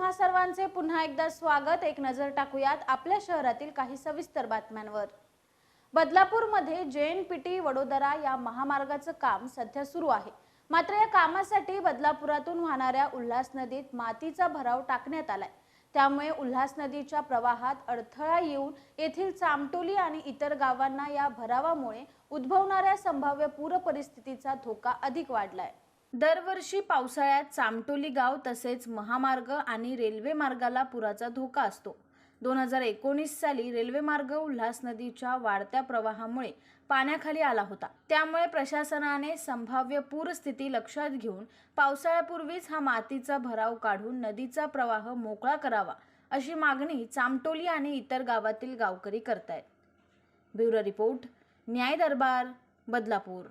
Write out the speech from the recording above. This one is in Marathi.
तुम्हा सर्वांचे पुन्हा एकदा स्वागत. एक नजर टाकूयात आपल्या शहरातील काही सविस्तर बातम्यांवर. बदलापूरमध्ये जेएनपीटी वडोदरा या महामार्गाचं काम सध्या सुरू आहे. मात्र या कामासाठी बदलापुरातून वाहणाऱ्या उल्हास नदीत मातीचा भराव टाकण्यात आलाय. त्यामुळे उल्हास नदीच्या प्रवाहात अडथळा येऊन येथील चामटोली आणि इतर गावांना या भरावामुळे उद्भवणाऱ्या संभाव्य पूर परिस्थितीचा धोका अधिक वाढलाय. दरवर्षी पावसाळ्यात चामटोली गाव तसेच महामार्ग आणि रेल्वे मार्गाला पुराचा धोका असतो. दोन हजार एकोणीस साली रेल्वे मार्ग उल्हास नदीच्या वाढत्या प्रवाहामुळे पाण्याखाली आला होता. त्यामुळे प्रशासनाने संभाव्य पूरस्थिती लक्षात घेऊन पावसाळ्यापूर्वीच हा मातीचा भराव काढून नदीचा प्रवाह मोकळा करावा अशी मागणी चामटोली आणि इतर गावातील गावकरी करतायत. ब्युरो रिपोर्ट न्याय दरबार बदलापूर.